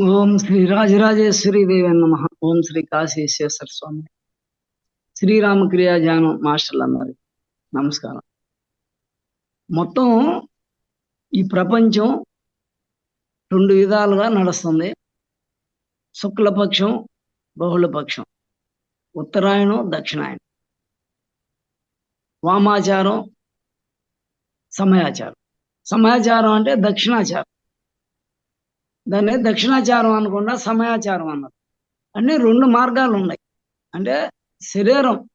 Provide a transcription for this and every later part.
ఓం శ్రీ రాజరాజేశ్వరి దేవి నమ. ఓం శ్రీ కాశీశ్వేశ్వర స్వామి. శ్రీరామక్రియా ధ్యానం మాస్టర్లు నమస్కారం. మొత్తం ఈ ప్రపంచం రెండు విధాలుగా నడుస్తుంది. శుక్లపక్షం బహుళపక్షం. ఉత్తరాయణం దక్షిణాయనం వామాచారం సమయాచారం. సమయాచారం అంటే దక్షిణాచారం. దాన్ని దక్షిణాచారం అనకుండా సమయాచారం అన్నారు. అన్ని రెండు మార్గాలు ఉన్నాయి. అంటే శరీరం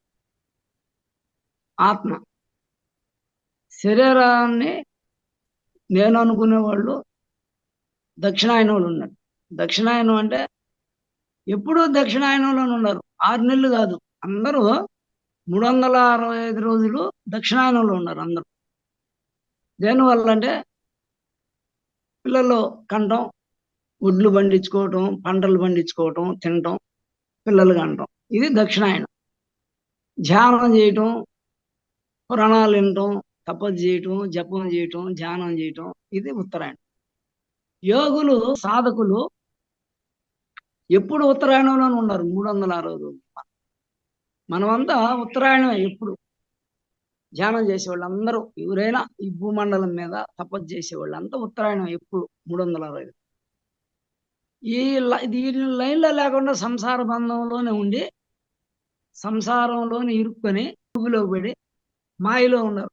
ఆత్మ. శరీరాన్ని నేను అనుకునే వాళ్ళు దక్షిణాయనం వాళ్ళు ఉన్నారు. దక్షిణాయనం అంటే ఎప్పుడూ దక్షిణాయనంలోనే ఉన్నారు. ఆరు నెలలు కాదు. అందరూ మూడు వందల అరవై ఐదు రోజులు దక్షిణాయనంలో ఉన్నారు అందరూ. దేనివల్ల అంటే పిల్లలు కంఠం ఒడ్లు పండించుకోవటం పంటలు పండించుకోవటం తినటం పిల్లలు కనటం. ఇది దక్షిణాయనం. ధ్యానం చేయటం పురాణాలు వినటం తపస్సు చేయటం జపం చేయటం ధ్యానం చేయటం ఇది ఉత్తరాయణం. యోగులు సాధకులు ఎప్పుడు ఉత్తరాయణంలోనే ఉన్నారు? మూడు వందల అరవై రోజులు మనమంతా ఉత్తరాయణమే ఎప్పుడు. ధ్యానం చేసేవాళ్ళు అందరూ ఎవరైనా ఈ భూమండలం మీద తపస్సు చేసేవాళ్ళు అంతా ఉత్తరాయణం ఎప్పుడు? మూడు వందల అరవై ఈ దీని లైన్లో లేకుండా సంసార బంధంలోనే ఉండి సంసారంలోనే ఇరుక్కొని పువ్వులో పడి మాయలో ఉన్నారు.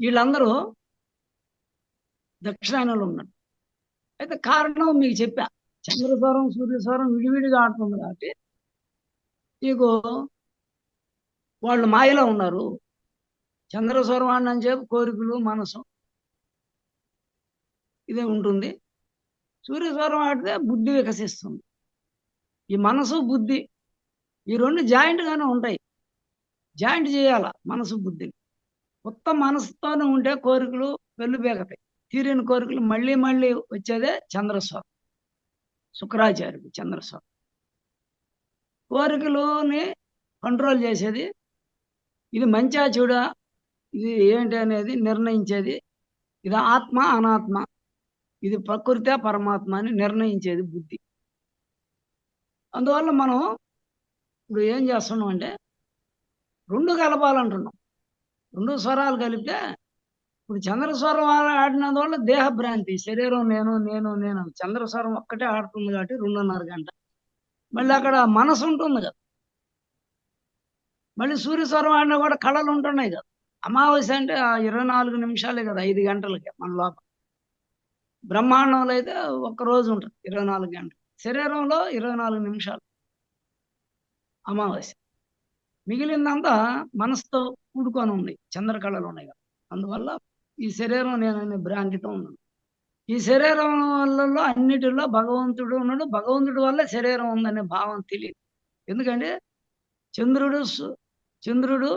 వీళ్ళందరూ దక్షిణాయనంలో ఉన్నారు. అయితే కారణం మీకు చెప్పా. చంద్రస్వరం సూర్యస్వరం విడివిడిగా ఆడుతుంది కాబట్టి మీకు వాళ్ళు మాయలో ఉన్నారు. చంద్రస్వరం అని చెప్పి కోరికలు మనసు ఇదే ఉంటుంది. సూర్యస్వరం ఆడితే బుద్ధి వికసిస్తుంది. ఈ మనసు బుద్ధి ఈ రెండు జాయింట్గానే ఉంటాయి. జాయింట్ చేయాల మనసు బుద్ధిని కొత్త మనసుతోనే ఉంటే కోరికలు వెల్లుబేగతాయి తీరిన కోరికలు మళ్ళీ మళ్ళీ వచ్చేదే చంద్రస్వరం. శుక్రాచార్యుడు చంద్రస్వరం. కోరికలుని కంట్రోల్ చేసేది ఇది మంచా చెడా ఇది ఏంటి అనేది నిర్ణయించేది. ఇది ఆత్మ అనాత్మ. ఇది ప్రకృతి పరమాత్మ అని నిర్ణయించేది బుద్ధి. అందువల్ల మనం ఇప్పుడు ఏం చేస్తున్నాం అంటే రెండు కలపాలంటున్నాం. రెండు స్వరాలు కలిపితే ఇప్పుడు చంద్రస్వరం ఆడినందువల్ల దేహ భ్రాంతి శరీరం నేను నేను నేను. చంద్రస్వరం ఒక్కటే ఆడుతుంది కాబట్టి రెండున్నర గంట. మళ్ళీ అక్కడ మనసు ఉంటుంది కదా. మళ్ళీ సూర్యస్వరం ఆడినా కూడా కళలు ఉంటున్నాయి కదా. అమావాస్య అంటే ఆ ఇరవై నాలుగు నిమిషాలే కదా ఐదు గంటలకి మన లోపల. బ్రహ్మాండంలో అయితే ఒక్క రోజు ఉంటుంది ఇరవై నాలుగు గంటలు. శరీరంలో ఇరవై నాలుగు నిమిషాలు అమావాస్య. మిగిలిందంతా మనసుతో కూడుకొని ఉంది చంద్రకళలు ఉన్నాయి కదా. అందువల్ల ఈ శరీరం నేను భ్రాంతితో ఉన్నాను. ఈ శరీరం వల్ల అన్నిటిలో భగవంతుడు ఉన్నాడు. భగవంతుడి వల్ల శరీరం ఉందనే భావం తెలియదు. ఎందుకంటే చంద్రుడు చంద్రుడు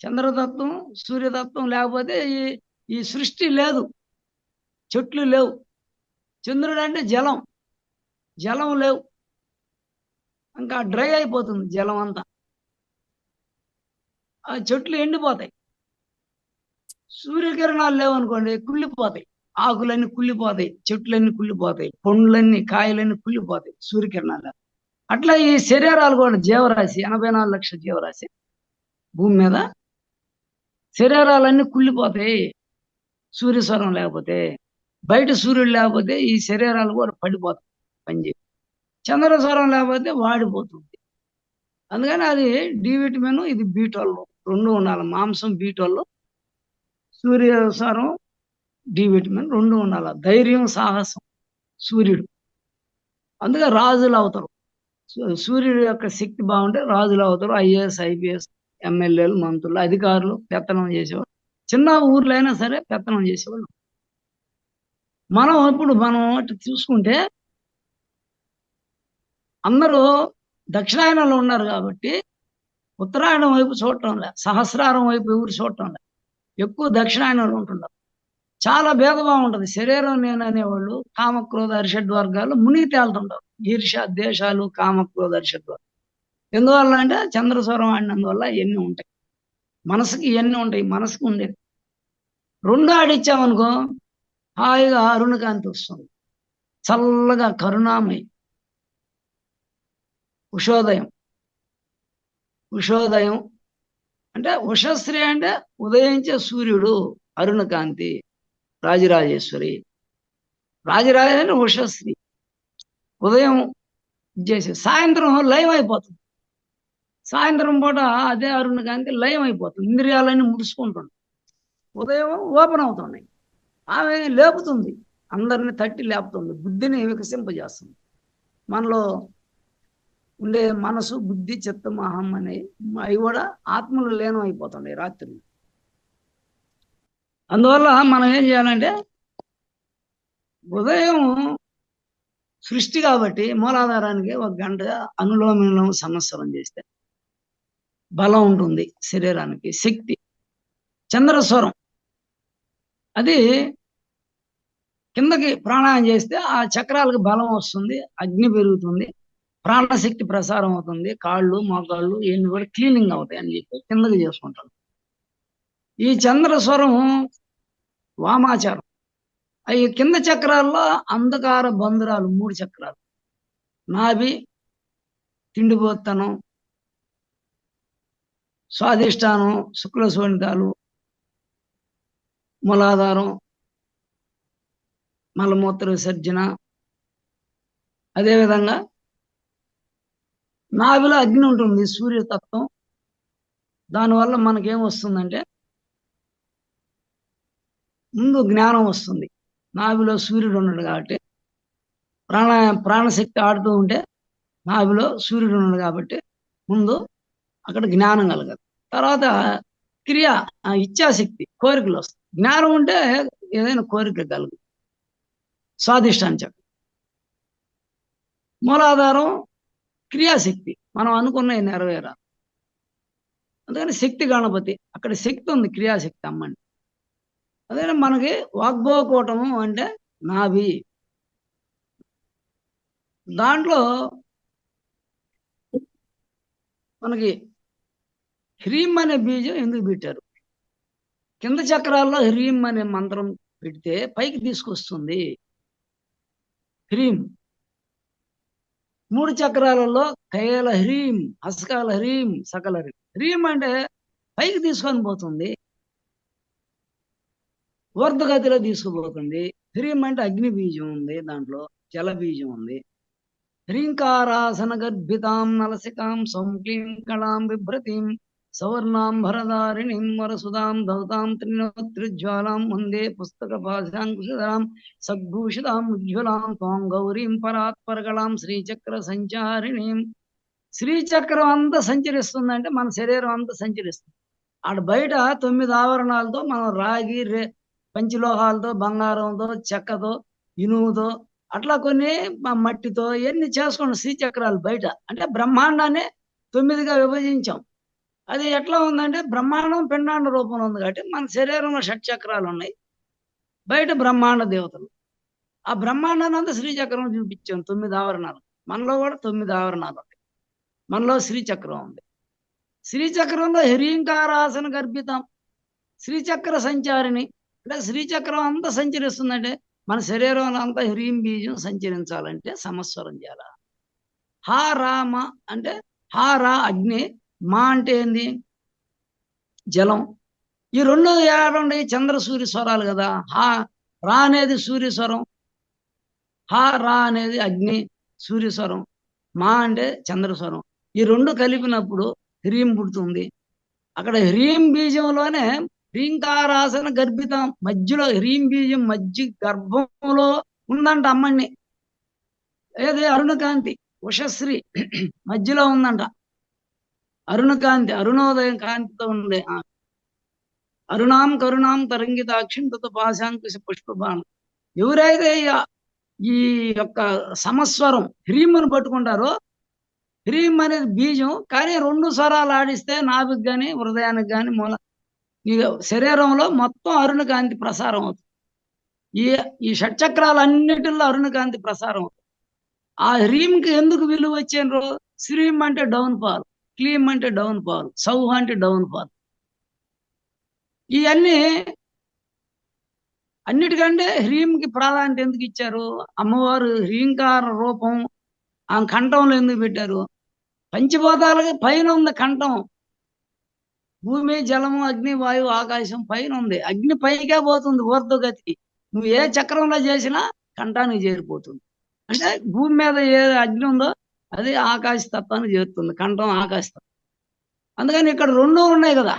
చంద్రతత్వం సూర్యతత్వం లేకపోతే ఈ ఈ సృష్టి లేదు. చెట్లు లేవు. చంద్రుడు అంటే జలం. జలం లేవు. ఇంకా డ్రై అయిపోతుంది జలం అంతా. ఆ చెట్లు ఎండిపోతాయి. సూర్యకిరణాలు లేవు అనుకోండి కుళ్ళిపోతాయి. ఆకులన్నీ కుళ్ళిపోతాయి చెట్లన్నీ కుళ్ళిపోతాయి పండ్లన్నీ కాయలన్నీ కుళ్ళిపోతాయి సూర్యకిరణాలు అట్లా ఈ శరీరాలు కూడా జీవరాశి ఎనభై నాలుగు లక్షల జీవరాశి. భూమి మీద శరీరాలన్నీ కుళ్ళిపోతాయి. సూర్యస్వరం లేకపోతే బయట సూర్యుడు లేకపోతే ఈ శరీరాలు కూడా పడిపోతాయి పనిచేసి చంద్రస్వరం లేకపోతే వాడిపోతుంది. అందుకని అది డి విటమిన్ ఇది బీటోల్ రెండు ఉండాలి. మాంసం బీటోళ్ళు సూర్యస్వరం డి విటమిన్ రెండు ఉండాలి. ధైర్యం సాహసం సూర్యుడు. అందుకే రాజులు అవుతారు. సూర్యుడు యొక్క శక్తి బాగుంటే రాజులు అవుతారు. ఐఏఎస్ ఐపీఎస్ ఎమ్మెల్యేలు మంత్రులు అధికారులు పెత్తనం చేసేవాళ్ళు. చిన్న ఊర్లో అయినా సరే పెత్తనం చేసేవాళ్ళు. మనం ఇప్పుడు మనం చూసుకుంటే అందరూ దక్షిణాయనంలో ఉన్నారు కాబట్టి ఉత్తరాయణం వైపు చూడటం లే సహస్రారం వైపు ఎవరు చూడటం లే ఎక్కువ దక్షిణాయనంలో ఉంటున్నారు. చాలా భేదభావం ఉంటుంది. శరీరం నేను అనేవాళ్ళు కామక్రోధ అరిషడ్ వర్గాలు మునిగి తేలుతుంటారు. ఈర్ష దేశాలు కామక్రోధ అరిషడ్ వర్గాలు. ఎందువల్ల అంటే చంద్రస్వరం ఆడినందువల్ల ఇవన్నీ ఉంటాయి. మనసుకి ఇవన్నీ ఉంటాయి. మనసుకు ఉండేది. రెండు ఆడిచ్చామనుకో హాయిగా అరుణకాంతి వస్తుంది. చల్లగా కరుణామయి. ఉషోదయం. ఉషోదయం అంటే ఉషశ్రీ అంటే ఉదయించే సూర్యుడు అరుణకాంతి రాజరాజేశ్వరి. రాజరాజేశ్వరి ఉషశ్రీ. ఉదయం చేసి సాయంత్రం లయం అయిపోతుంది. సాయంత్రం పూట అదే అరుణకాంతి లయం అయిపోతుంది. ఇంద్రియాలన్నీ ముడుచుకుంటుంది ఉదయం ఓపెన్ అవుతున్నాయి. ఆమె లేపుతుంది. అందరిని తట్టి లేపుతుంది. బుద్ధిని వికసింపజేస్తుంది. మనలో ఉండే మనసు బుద్ధి చిత్తం అహం అనే అవి కూడా ఆత్మలు లీనం అయిపోతున్నాయి రాత్రి. అందువల్ల మనం ఏం చేయాలంటే ఉదయం సృష్టి కాబట్టి మూలాధారానికి ఒక గంట అనులోమనం సంవత్సరం చేస్తే బలం ఉంటుంది శరీరానికి శక్తి చంద్రస్వరం. అది కిందకి ప్రాణాయం చేస్తే ఆ చక్రాలకు బలం వస్తుంది అగ్ని పెరుగుతుంది ప్రాణశక్తి ప్రసారం అవుతుంది కాళ్ళు మోకాళ్ళు ఇవన్నీ కూడా క్లీనింగ్ అవుతాయి అని చెప్పి కిందకి చేసుకుంటారు. ఈ చంద్రస్వరం వామాచారం. అవి కింద చక్రాల్లో అంధకార బంధురాలు మూడు చక్రాలు. నాభి తిండిపోతనం స్వాదిష్టానం శుక్ల శోణితాలు మూలాధారం మలమూత్ర విసర్జన. అదేవిధంగా నాభిలో అగ్ని ఉంటుంది సూర్యతత్వం దానివల్ల మనకేం వస్తుందంటే ముందు జ్ఞానం వస్తుంది. నాభిలో సూర్యుడు ఉన్నాడు కాబట్టి ప్రాణ ప్రాణశక్తి ఆడుతూ ఉంటే నాభిలో సూర్యుడు ఉన్నాడు కాబట్టి ముందు అక్కడ జ్ఞానం కలగదు తర్వాత క్రియ ఇచ్చాశక్తి ఇచ్ఛాశక్తి కోరికలు వస్తాయి. జ్ఞానం ఉంటే ఏదైనా కోరిక కలుగు. స్వాదిష్టాన్ని చెప్ప. మూలాధారం క్రియాశక్తి. మనం అనుకున్న నెరవేరా అందుకని శక్తి గణపతి అక్కడ శక్తి ఉంది క్రియాశక్తి అమ్మండి. అదే మనకి వాగ్భోకూటము అంటే నాభి. దాంట్లో మనకి హ్రీం అనే బీజం ఎందుకు పెట్టారు? కింద చక్రాల్లో హ్రీం అనే మంత్రం పెడితే పైకి తీసుకొస్తుంది. హ్రీం మూడు చక్రాలలో కయల హ్రీం హస్కాల హ్రీం సకల హ్రీం హ్రీం అంటే పైకి తీసుకొని పోతుంది. వర్ధగతిలో తీసుకుపోతుంది. హ్రీం అంటే అగ్ని బీజం ఉంది దాంట్లో జల బీజం ఉంది. హ్రీంకారాసన గర్భితాం నలసికాం సంక్లీం కళాం బిభ్రతిం సవర్ణాం భరదారిణిం వరసుదాం ధౌతాం త్రినోత్రిజ్వాలాం వందే పుస్తక పాశాంకుశధరాం సద్భూషితాం ఉజ్వలాం త్వాం గౌరీం పరాత్పరగళాం శ్రీచక్ర సంచారిణీం. శ్రీచక్రం అంతా సంచరిస్తుందంటే మన శరీరం అంతా సంచరిస్తుంది. ఆడ బయట తొమ్మిది ఆవరణాలతో మనం రాగి రే పంచలోహాలతో బంగారంతో చెక్కతో ఇనుముతో అట్లా కొన్ని మట్టితో ఇవన్నీ చేసుకున్నాం శ్రీచక్రాలు బయట. అంటే బ్రహ్మాండాన్ని తొమ్మిదిగా విభజించాం. అది ఎట్లా ఉందంటే బ్రహ్మాండం పిండాండ రూపంలో ఉంది కాబట్టి మన శరీరంలో షట్ చక్రాలు ఉన్నాయి. బయట బ్రహ్మాండ దేవతలు. ఆ బ్రహ్మాండాన్ని అంతా శ్రీచక్రం చూపించాం తొమ్మిది ఆవరణాలు. మనలో కూడా తొమ్మిది ఆవరణాలు ఉంటాయి. మనలో శ్రీచక్రం ఉంది. శ్రీచక్రంలో హ్రీంకారాసన గర్భితం. శ్రీచక్ర సంచారిణి. అంటే శ్రీచక్రం అంతా సంచరిస్తుందంటే మన శరీరంలో అంతా హ్రీం బీజం సంచరించాలంటే సమస్వరం చేయాల? హా రామ అంటే హా రా అగ్ని మా అంటే ఏంది? జలం. ఈ రెండు ఏడండి చంద్ర సూర్య స్వరాలు కదా. హా రా అనేది సూర్య స్వరం. హా రా అనేది అగ్ని సూర్య స్వరం. మా అంటే చంద్ర స్వరం. ఈ రెండు కలిపినప్పుడు హ్రీం పుడుతుంది. అక్కడ హ్రీం బీజంలోనే హ్రీంకారాసన గర్భితం. మధ్యలో హ్రీం బీజం మధ్య గర్భంలో ఉందంట అమ్మని ఏది? అరుణకాంతి ఉషశ్రీ. మధ్యలో ఉందంట. అరుణకాంతి అరుణోదయం కాంతితో ఉండే అరుణాం కరుణాం తరంగితాక్షిం తత పాశాంకుశ పుష్పబాణం ఎవరైతే ఈ- యొక్క సమస్వరం హ్రీమును పట్టుకుంటారో హ్రీం అనేది బీజం కానీ రెండు స్వరాలు ఆడిస్తే నాభికి కానీ హృదయానికి కానీ మూల ఈ శరీరంలో మొత్తం అరుణకాంతి ప్రసారం అవుతుంది ఈ ఈ షట్చక్రాలన్నిటిలో అరుణకాంతి ప్రసారం అవుతుంది ఆ హ్రీంకి ఎందుకు విలువ వచ్చిండ్రు శ్రీం అంటే డౌన్ ఫాల్ క్లీమ్ అంటే డౌన్ ఫాల్ సౌహ అంటే డౌన్ ఫాల్ ఇవన్నీ అన్నిటికంటే హ్రీంకి ప్రాధాన్యత ఎందుకు ఇచ్చారు? అమ్మవారు హ్రీంకార రూపం ఆ కంఠంలో ఎందుకు పెట్టారు? పంచభూతాలకి పైన ఉంది కంఠం భూమి జలము అగ్ని వాయువు ఆకాశం పైన ఉంది. అగ్ని పైకే పోతుంది ఊర్ధ్వగతికి. నువ్వు ఏ చక్రంలో చేసినా కంఠానికి చేరిపోతుంది. అంటే భూమి మీద ఏ అగ్ని ఉందో అది ఆకాశ తత్వానికి చేరుతుంది కంఠం ఆకాశ తత్వం అందుకని ఇక్కడ రెండు ఉన్నాయి కదా.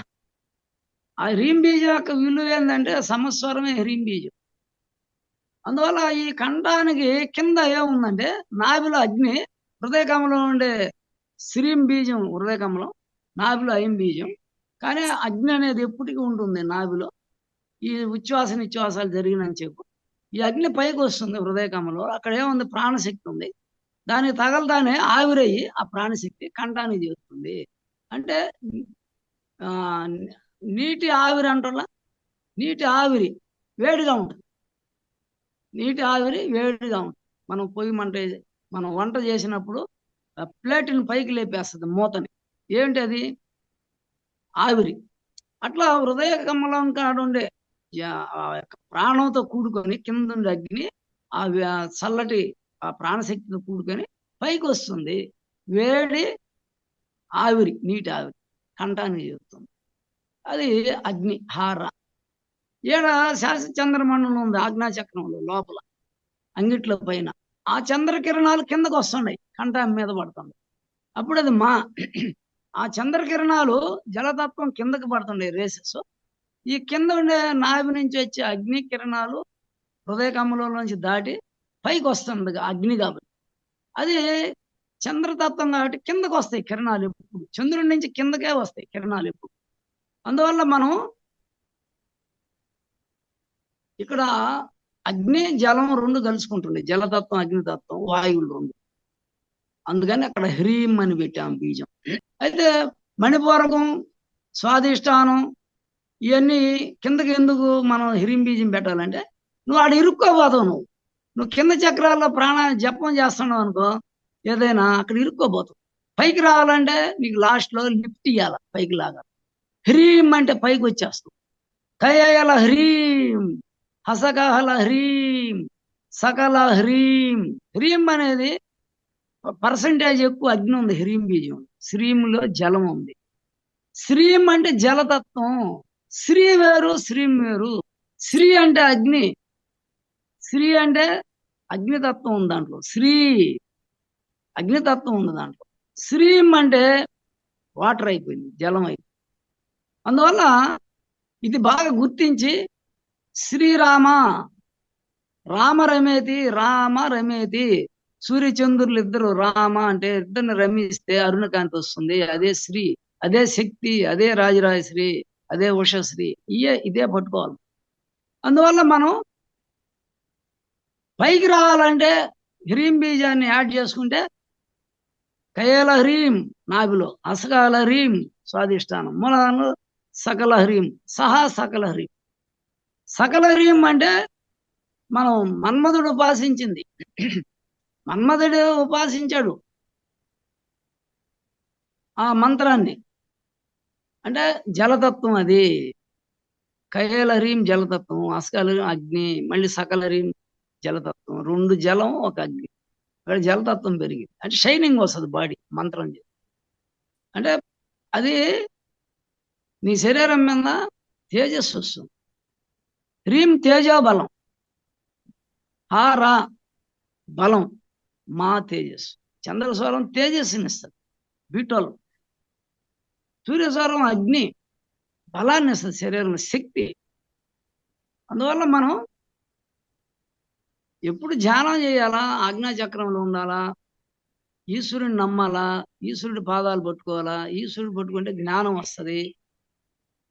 ఆ హ్రీం బీజం యొక్క విలువ ఏంటంటే సమస్వరమే హ్రీం బీజం. అందువల్ల ఈ కంఠానికి కింద ఏముందంటే నాభిలో అగ్ని హృదయకమలం ఉండే శ్రీం బీజం హృదయకమలం నాభిలో అయం బీజం. కానీ అగ్ని అనేది ఎప్పటికీ ఉంటుంది నాభిలో. ఈ ఉచ్ఛ్వాస నిశ్వాసాలు జరిగినని చెప్పు. ఈ అగ్ని పైకి వస్తుంది హృదయకమలో అక్కడ ఏముంది? ప్రాణశక్తి ఉంది. దానికి తగలదానే ఆవిరయ్యి ఆ ప్రాణశక్తి కంఠానికి చేస్తుంది అంటే ఆ నీటి ఆవిరి అంటారా నీటి ఆవిరి వేడిగా ఉంటుంది. నీటి ఆవిరి వేడిగా ఉంటుంది. మనం పొయ్యి మంట మనం వంట చేసినప్పుడు ఆ ప్లేట్ని పైకి లేపేస్తుంది మూతని. ఏంటి అది? ఆవిరి. అట్లా హృదయ కమలం కాడుండే యొక్క ప్రాణంతో కూడుకొని కింద ఉండే అగ్ని ఆ చల్లటి ఆ ప్రాణశక్తితో కూడుకొని పైకి వస్తుంది వేడి ఆవిరి నీటి ఆవిరి కంఠాన్ని చేస్తుంది అది అగ్ని హార. ఈడ శాశ్వత చంద్రమండలం ఉంది ఆజ్ఞాచక్రంలో లోపల అంగిట్ల పైన. ఆ చంద్రకిరణాలు కిందకు వస్తున్నాయి కంఠం మీద పడుతుంది. అప్పుడు అది మా ఆ చంద్రకిరణాలు జలతత్వం కిందకి పడుతుండే రేసెస్. ఈ కింద ఉండే నాభి నుంచి వచ్చే అగ్ని కిరణాలు హృదయ కమలం నుంచి దాటి పైకి వస్తుంది అగ్ని కాబట్టి. అది చంద్రతత్వం కాబట్టి కిందకు వస్తాయి కిరణాలు ఎప్పుడు. చంద్రుడి నుంచి కిందకే వస్తాయి కిరణాలు ఎప్పుడు. అందువల్ల మనం ఇక్కడ అగ్ని జలం రెండు కలుసుకుంటుంది. జలతత్వం అగ్నితత్వం వాయువులు రెండు. అందుకని అక్కడ హ్రీం అని పెట్టాం బీజం. అయితే మణిపూరకం స్వాదిష్టానం ఇవన్నీ కిందకి ఎందుకు మనం హ్రీం బీజం పెట్టాలంటే నువ్వు ఆడ ఇరుక్కోపోతావు నువ్వు. నువ్వు కింద చక్రాల్లో ప్రాణాన్ని జపం చేస్తున్నావు అనుకో ఏదైనా అక్కడ ఇరుక్కోబోతావు. పైకి రావాలంటే నీకు లాస్ట్లో లిఫ్ట్ ఇవ్వాల పైకి లాగా. హ్రీం అంటే పైకి వచ్చేస్తావు. కయల హ్రీం హసకహల హ్రీం సకల హ్రీం హ్రీం అనేది పర్సంటేజ్ ఎక్కువ అగ్ని ఉంది హ్రీం బీజం శ్రీములో జలం ఉంది. శ్రీం అంటే జలతత్వం. శ్రీ వేరు శ్రీం వేరు. శ్రీ అంటే అగ్ని. శ్రీ అంటే అగ్నితత్వం ఉంది దాంట్లో. శ్రీ అగ్నితత్వం ఉంది దాంట్లో. శ్రీం అంటే వాటర్ అయిపోయింది జలం అయిపోయింది. అందువల్ల ఇది బాగా గుర్తించి శ్రీరామ రామ రమేతి రామ రమేతి సూర్యచంద్రులు ఇద్దరు రామ అంటే ఇద్దరిని రమిస్తే అరుణకాంతి వస్తుంది అదే శ్రీ అదే శక్తి అదే రాజరాజశ్రీ అదే ఉషశ్రీ ఇయే ఇదే పట్టుకోవాలి. అందువల్ల మనం పైకి రావాలంటే హ్రీం బీజాన్ని యాడ్ చేసుకుంటే కయల హ్రీం నాభిలో అసకాల హ్రీం స్వాదిష్టానం మూలధనం సకల హ్రీం సహా సకల హ్రీం సకల హ్రీం అంటే మనం మన్మధుడు ఉపాసించింది. మన్మధుడు ఉపాసించాడు ఆ మంత్రాన్ని. అంటే జలతత్వం అది. కయల హ్రీం జలతత్వం అసకల అగ్ని మళ్ళీ సకల హ్రీం జలతత్వం. రెండు జలం ఒక అగ్ని. అక్కడ జలతత్వం పెరిగింది. అంటే షైనింగ్ వస్తుంది బాడీ మంత్రం చేసి అంటే అది నీ శరీరం మీద తేజస్సు వస్తుంది. హ్రీం తేజోబలం. హారా బలం మా తేజస్సు. చంద్రస్వరం తేజస్సునిస్తుంది బీటోల్. సూర్యస్వరం అగ్ని బలాన్ని ఇస్తుంది శరీరం శక్తి. అందువల్ల మనం ఎప్పుడు ధ్యానం చేయాలా? ఆజ్ఞాచక్రంలో ఉండాలా? ఈశ్వరుని నమ్మాలా? ఈశ్వరుడి పాదాలు పట్టుకోవాలా? ఈశ్వరుడు పట్టుకుంటే జ్ఞానం వస్తుంది.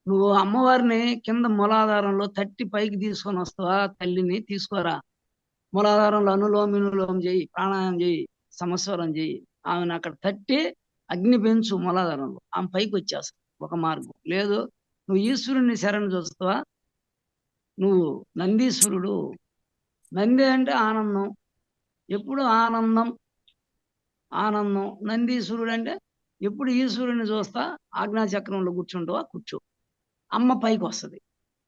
నువ్వు అమ్మవారిని కింద మూలాధారంలో తట్టి పైకి తీసుకొని వస్తావా? తల్లిని తీసుకోరా. మూలాధారంలో అనులోమినులోం చేయి ప్రాణాయామం చేయి సమస్వరం చేయి. ఆమెను అక్కడ తట్టి అగ్ని పెంచు మూలాధారంలో. ఆమె పైకి వచ్చేస్తావు ఒక మార్గం. లేదు నువ్వు ఈశ్వరుని శరణు చూస్తావా? నువ్వు నందీశ్వరుడు నంది అంటే ఆనందం. ఎప్పుడు ఆనందం? ఆనందం. నందీశ్వరుడు అంటే ఎప్పుడు ఈశ్వరుని చూస్తా ఆజ్ఞాచక్రంలో కూర్చుంటావా? కూర్చో. అమ్మ పైకి వస్తుంది.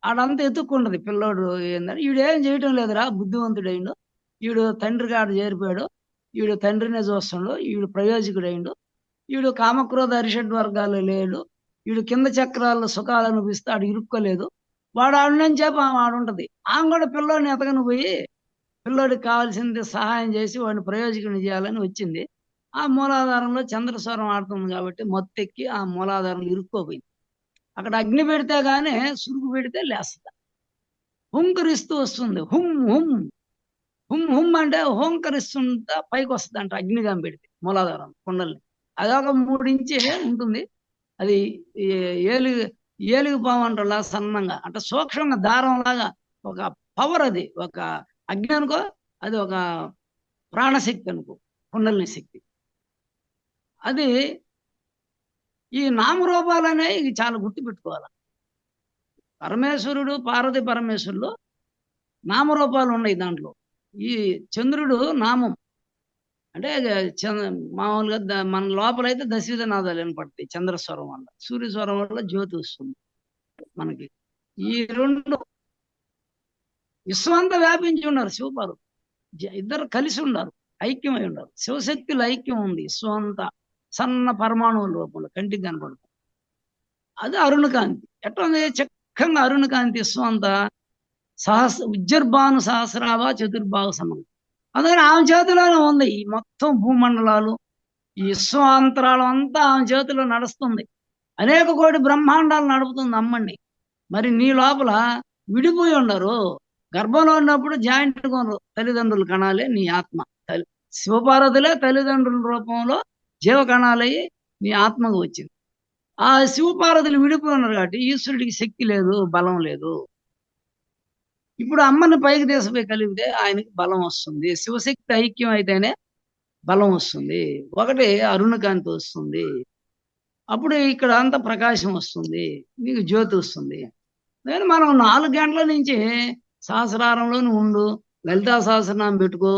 ఆడంతా ఎత్తుక్కుంటది. పిల్లోడు ఏందని. ఈడేం చేయటం లేదురా? బుద్ధివంతుడైండు ఈడు తండ్రి కాడు చేరిపోయాడు. ఈడు తండ్రినే చూస్తుండు. ఈడు ప్రయోజకుడైండు ఈడు కామక్రోధ అరిషడ్ వర్గాలు లేడు. వీడు కింద చక్రాల్లో సుఖాలు అనిపిస్తే ఆడు ఇరుక్కోలేదు. వాడు ఆడునని చెప్పి ఆమె ఆడుంటది ఆమె కూడా పిల్లోడిని ఎతకని పోయి పిల్లోడికి కావాల్సింది సహాయం చేసి వాడిని ప్రయోజకుని చేయాలని వచ్చింది. ఆ మూలాధారంలో చంద్రస్వరం ఆడుతుంది కాబట్టి మొత్తెక్కి ఆ మూలాధారంలో ఇరుక్కోపోయింది. అక్కడ అగ్ని పెడితే గానే సురుకు పెడితే లేస్తుంది. హుంకరిస్తూ వస్తుంది. హుమ్ హుమ్. హుమ్ హుమ్ అంటే హోంకరిస్తుంటా పైకి వస్తుంది అంట అగ్నిగాం పెడితే మూలాధారం కుండల్ని. అదొక మూడించి ఉంటుంది. అది ఏలు ఏలుగు సన్నంగా అంటే సూక్ష్మంగా దారం లాగా ఒక పవర్ అది ఒక అగ్ని అనుకో అది ఒక ప్రాణశక్తి అనుకో కుండలిని శక్తి. అది ఈ నామరూపాలనే అనేవి చాలా గుర్తుపెట్టుకోవాలి. పరమేశ్వరుడు పార్వతి పరమేశ్వరుడు నామరూపాలు ఉన్నాయి దాంట్లో. ఈ చంద్రుడు నామం అంటే మామూలుగా మన లోపలైతే దశవిధ నాదాలు వినపడతాయి చంద్రస్వరం వల్ల. సూర్యస్వరం వల్ల జ్యోతి వస్తుంది మనకి. ఈ రెండు విశ్వంతా వ్యాపించి ఉన్నారు శివపారు ఇద్దరు కలిసి ఉన్నారు ఐక్యమై ఉన్నారు. శివశక్తులు ఐక్యం ఉంది విశ్వంతా సన్న పరమాణువుల రూపంలో కంటికి కనపడుతుంది అది అరుణకాంతి. ఎట్లా ఉంది చక్కగా అరుణకాంతి విశ్వంతా సహస్ర ఉజ్జర్భాను సహస్రావ చతుర్భావ సమం. అందుకని ఆమె చేతిలోనే ఉంది. ఈ మొత్తం భూమండలాలు ఈ విశ్వాంతరాలు అంతా ఆమె చేతిలో నడుస్తుంది. అనేక కోటి బ్రహ్మాండాలు నడుపుతుంది అమ్మండి. మరి నీ లోపల విడిపోయి ఉండరు. గర్భంలో ఉన్నప్పుడు జాయింట్ తల్లిదండ్రులు కణాలే నీ ఆత్మ. శివపార్వతులే తల్లిదండ్రుల రూపంలో జీవ కణాలయ్యి నీ ఆత్మకు వచ్చింది. ఆ శివపార్వతులు విడిపోయి ఉన్నారు కాబట్టి ఈశ్వరుడికి శక్తి లేదు బలం లేదు. ఇప్పుడు అమ్మని పైకి తీసిపోయి కలిపితే ఆయనకి బలం వస్తుంది. శివశక్తి ఐక్యం అయితేనే బలం వస్తుంది. ఒకటి అరుణకాంతి వస్తుంది. అప్పుడు ఇక్కడ అంతా ప్రకాశం వస్తుంది. మీకు జ్యోతి వస్తుంది. నేను మనం నాలుగు గంటల నుంచి సహస్రారంలోనే ఉండు లలితా సహస్రనామం పెట్టుకో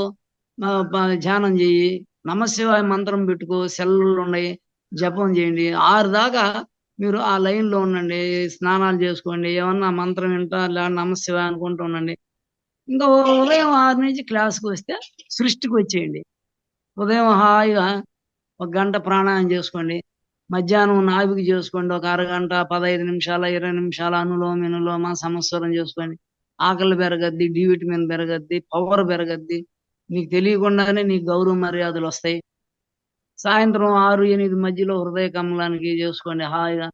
ధ్యానం చెయ్యి నమశివాయ మంత్రం పెట్టుకో సెల్లు ఉన్నాయి జపం చేయండి. ఆరు దాకా మీరు ఆ లైన్లో ఉండండి స్నానాలు చేసుకోండి ఏమన్నా మంత్రం వింటా లేదా నమశివాయ అనుకుంటూ ఉండండి. ఇంకా ఉదయం ఆరు నుంచి క్లాస్కి వస్తే సృష్టికి వచ్చేయండి. ఉదయం హాయిగా ఒక గంట ప్రాణాయం చేసుకోండి. మధ్యాహ్నం నాభికి చేసుకోండి ఒక అరగంట పదహైదు నిమిషాల ఇరవై నిమిషాల అనులోమ అనులోమ సంవత్సరం చేసుకోండి. ఆకలి పెరగద్ది డి విటమిన్ పెరగద్ది పవర్ పెరగద్ది. నీకు తెలియకుండానే నీకు గౌరవ మర్యాదలు వస్తాయి. సాయంత్రం ఆరు ఎనిమిది మధ్యలో హృదయ కమలానికి చేసుకోండి? హాయిగా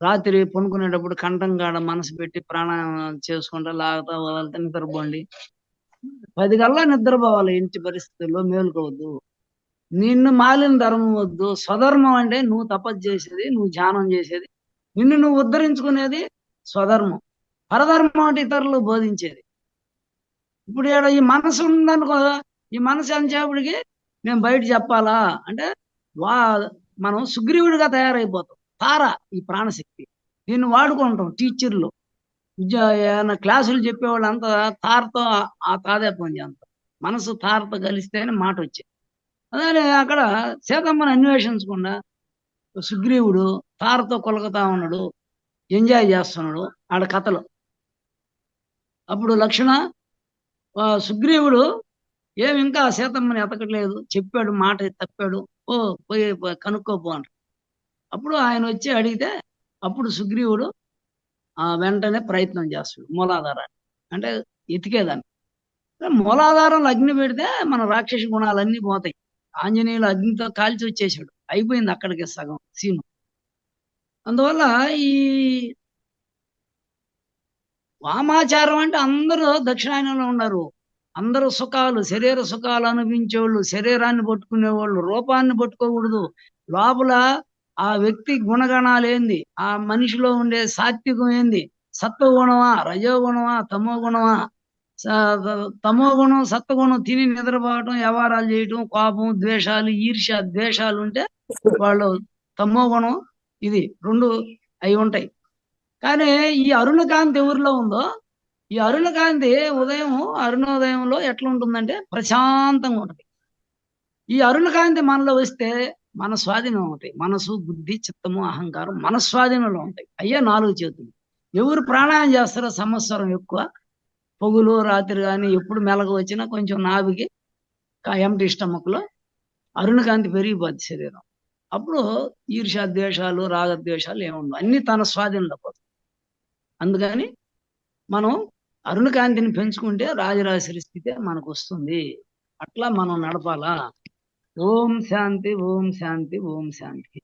రాత్రి పనుకునేటప్పుడు కంఠం కాడ మనసు పెట్టి ప్రాణాయామం చేసుకుంటా లాగుతా వదలతా నిద్రపోండి. పది కల్లా నిద్రపోవాలి. ఇంటి పరిస్థితుల్లో మేలుకోవద్దు. నిన్ను మాలిన ధర్మం వద్దు. స్వధర్మం అంటే నువ్వు తపస్సు చేసేది నువ్వు ధ్యానం చేసేది. నిన్ను నువ్వు ఉద్ధరించుకునేది స్వధర్మం. పరధర్మం అంటే ఇతరులు బోధించేది. ఇప్పుడు ఈ మనసు ఉందనుకో ఈ మనసు అంచేపటికి మేము బయట చెప్పాలా? అంటే వా మనం సుగ్రీవుడిగా తయారైపోతాం. తార ఈ ప్రాణశక్తి. దీన్ని వాడుకుంటాం టీచర్లు. ఏమైనా క్లాసులు చెప్పేవాళ్ళు అంతా తారతో ఆ తాదేపం అంత మనసు తారతో కలిస్తేనే మాట వచ్చేది. అదే అక్కడ సీతమ్మని అన్వేషించకుండా సుగ్రీవుడు తారతో కొలకతా ఉన్నాడు. ఎంజాయ్ చేస్తున్నాడు ఆడ కథలు. అప్పుడు లక్షణ సుగ్రీవుడు ఏమి ఇంకా సీతమ్మని ఎతకట్లేదు చెప్పాడు మాట తప్పాడు. ఓ పోయి కనుక్కోపో అంట అప్పుడు ఆయన వచ్చి అడిగితే అప్పుడు సుగ్రీవుడు ఆ వెంటనే ప్రయత్నం చేస్తాడు మూలాధారాన్ని. అంటే ఎతికేదాన్ని. మూలాధారంలో అగ్ని పెడితే మన రాక్షస గుణాలన్నీ పోతాయి. ఆంజనేయులు అగ్నితో కాల్చి వచ్చేసాడు అయిపోయింది అక్కడికి సగం సీను. అందువల్ల ఈ వామాచారం అంటే అందరూ దక్షిణాయనంలో ఉన్నారు. అందరూ సుఖాలు శరీర సుఖాలు అనుభవించేవాళ్ళు శరీరాన్ని పట్టుకునేవాళ్ళు రూపాన్ని పట్టుకోకూడదు. లోపల ఆ వ్యక్తి గుణగణాలు ఏంది ఆ మనిషిలో ఉండే సాత్వికం ఏంది? సత్వగుణమా రజోగుణమా తమో గుణమా తమో గుణం సత్వగుణం తిని నిద్రపోవటం వ్యవహారాలు చేయటం కోపం ద్వేషాలు ఈర్ష్య ద్వేషాలు ఉంటే వాళ్ళు తమో గుణం ఇది రెండు అవి ఉంటాయి. కానీ ఈ అరుణకాంతి ఎవరిలో ఉందో ఈ అరుణకాంతి ఉదయం అరుణోదయంలో ఎట్లా ఉంటుందంటే ప్రశాంతంగా ఉంటుంది. ఈ అరుణకాంతి మనలో వస్తే మన స్వాధీనం అవుతాయి మనసు బుద్ధి చిత్తము అహంకారం మన స్వాధీనంలో ఉంటాయి. అయ్యే నాలుగు చేతులు. ఎవరు ప్రాణాయం చేస్తారో సంవత్సరం ఎక్కువ. పొగులు రాత్రి కానీ ఎప్పుడు మెలగ వచ్చినా కొంచెం నాభికి ఎంటీ స్టమక్లో అరుణకాంతి పెరిగిపోద్ది శరీరం. అప్పుడు ఈర్ష్యా ద్వేషాలు రాగద్వేషాలు ఏముండవు. అన్ని తన స్వాధీనంలో పోతాయి. అందుకని మనం అరుణకాంతిని పెంచుకుంటే రాజరాజేశ్వరి స్థితి మనకు వస్తుంది. అట్లా మనం నడపాలా? ఓం శాంతి ఓం శాంతి ఓం శాంతి.